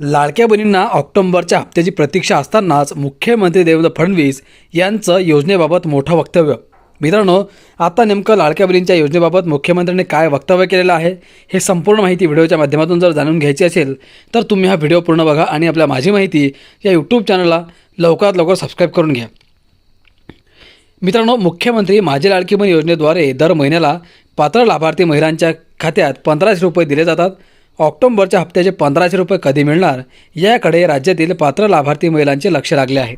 लाडक्या बहिणींना ऑक्टोबरच्या हप्त्याची प्रतीक्षा असतानाच मुख्यमंत्री देवेंद्र फडणवीस यांचं योजनेबाबत मोठं वक्तव्य. मित्रांनो आता नेमकं लाडक्या बहिणींच्या योजनेबाबत मुख्यमंत्र्यांनी काय वक्तव्य केलेलं आहे हे संपूर्ण माहिती व्हिडिओच्या माध्यमातून जर जाणून घ्यायची असेल तर तुम्ही हा व्हिडिओ पूर्ण बघा आणि आपल्या माझी माहिती या यूट्यूब चॅनलला लवकरात लवकर सबस्क्राईब करून घ्या. मित्रांनो मुख्यमंत्री माझी लाडकी बहीण योजनेद्वारे दर महिन्याला पात्र लाभार्थी महिलांच्या खात्यात पंधराशे रुपये दिले जातात. ऑक्टोबरच्या हप्त्याचे पंधराशे रुपये कधी मिळणार याकडे राज्यातील पात्र लाभार्थी महिलांचे लक्ष लागले आहे.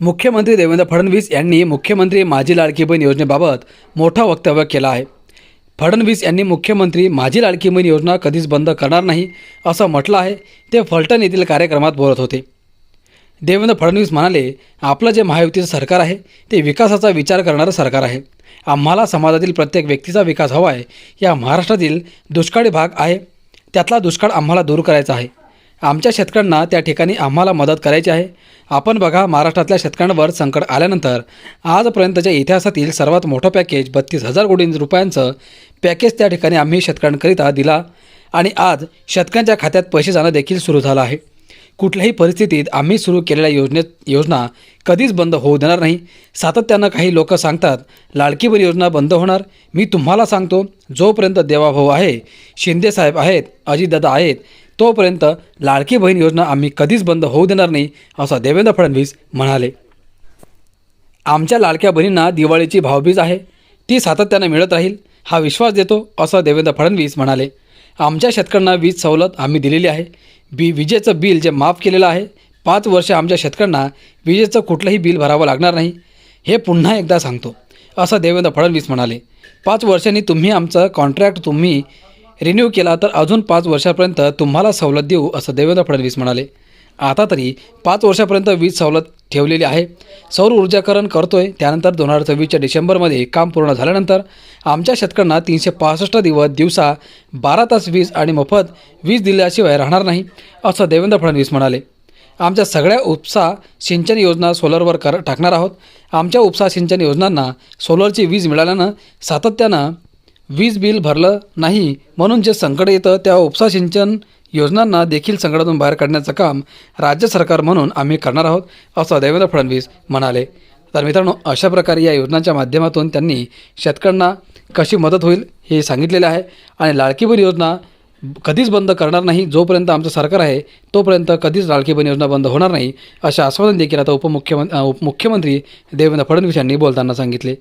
मुख्यमंत्री देवेंद्र फडणवीस यांनी मुख्यमंत्री माझी लाडकी बहीण योजनेबाबत मोठं वक्तव्य केलं आहे. फडणवीस यांनी मुख्यमंत्री माझी लाडकी बहीण योजना कधीच बंद करणार नाही असं म्हटलं आहे ते फलटण येथील कार्यक्रमात बोलत होते. देवेंद्र फडणवीस म्हणाले आपलं जे महायुतीचं सरकार आहे ते विकासाचा विचार करणारं सरकार आहे. आम्हाला समाजातील प्रत्येक व्यक्तीचा विकास हवा आहे या महाराष्ट्रातील दुष्काळी भाग आहे. त्यातला दुष्काळ आम्हाला दूर करायचा आहे. आमच्या शेतकऱ्यांना त्या ठिकाणी आम्हाला मदत करायची आहे. आपण बघा महाराष्ट्रातल्या शेतकऱ्यांवर संकट आल्यानंतर आजपर्यंतच्या इतिहासातील सर्वात मोठं पॅकेज बत्तीस हजार कोटी रुपयांचं पॅकेज त्या ठिकाणी आम्ही शेतकऱ्यांकरिता दिला आणि आज शेतकऱ्यांच्या खात्यात पैसे जाणं देखील सुरू झालं आहे. कुठल्याही परिस्थितीत आम्ही सुरू केलेल्या योजनेत योजना कधीच बंद होऊ देणार नाही. सातत्यानं काही लोक सांगतात लाडकी बहीण योजना बंद होणार. मी तुम्हाला सांगतो जोपर्यंत देवाभाऊ आहे शिंदेसाहेब आहेत अजितदादा आहेत तोपर्यंत लाडकी बहीण योजना आम्ही कधीच बंद होऊ देणार नाही असं देवेंद्र फडणवीस म्हणाले. आमच्या लाडक्या बहिणींना दिवाळीची भावबीज आहे. ती सातत्यानं मिळत राहील हा विश्वास देतो असं देवेंद्र फडणवीस म्हणाले. आमच्या शेतकऱ्यांना वीज सवलत आम्ही दिलेली आहे. बी विजेचं बिल जे माफ केलेलं आहे पाच वर्ष आमच्या शेतकऱ्यांना विजेचं कुठलंही बिल भरावं लागणार नाही हे पुन्हा एकदा सांगतो. असं देवेंद्र फडणवीस म्हणाले पाच वर्षांनी तुम्ही आमचं कॉन्ट्रॅक्ट तुम्ही रिन्यू केला तर अजून पाच वर्षापर्यंत तुम्हाला सवलत देऊ असं देवेंद्र फडणवीस म्हणाले. आता तरी पाच वर्षापर्यंत वीज सवलत ठेवलेली आहे. सौर ऊर्जाकरण करतोय. त्यानंतर दोन हजार चोवीसच्या डिसेंबरमध्ये काम पूर्ण झाल्यानंतर आमच्या शेतकऱ्यांना तीनशे पासष्ट दिवस दिवसा बारा तास वीज आणि मोफत वीज दिल्याशिवाय राहणार नाही असं देवेंद्र फडणवीस म्हणाले. आमच्या सगळ्या उपसा सिंचन योजना सोलरवर कर टाकणार आहोत. आमच्या उपसा सिंचन योजनांना सोलरची वीज मिळाल्यानं सातत्यानं वीज बिल भरलं नाही म्हणून जे संकट येतं त्या उपसा सिंचन योजनांना देखील संकटातून बाहेर काढण्याचं काम राज्य सरकार म्हणून आम्ही करणार आहोत असं देवेंद्र फडणवीस म्हणाले. तर मित्रांनो अशा प्रकारे या योजनांच्या माध्यमातून त्यांनी शेतकऱ्यांना कशी मदत होईल हे सांगितलेले आहे आणि लाडकी योजना कधीच बंद करणार नाही जोपर्यंत आमचं सरकार आहे तोपर्यंत कधीच लाडकीबन योजना बंद होणार नाही असे आश्वासन देखील आता उपमुख्यमंत्री उपमुख्यमंत्री देवेंद्र फडणवीस यांनी बोलताना सांगितले.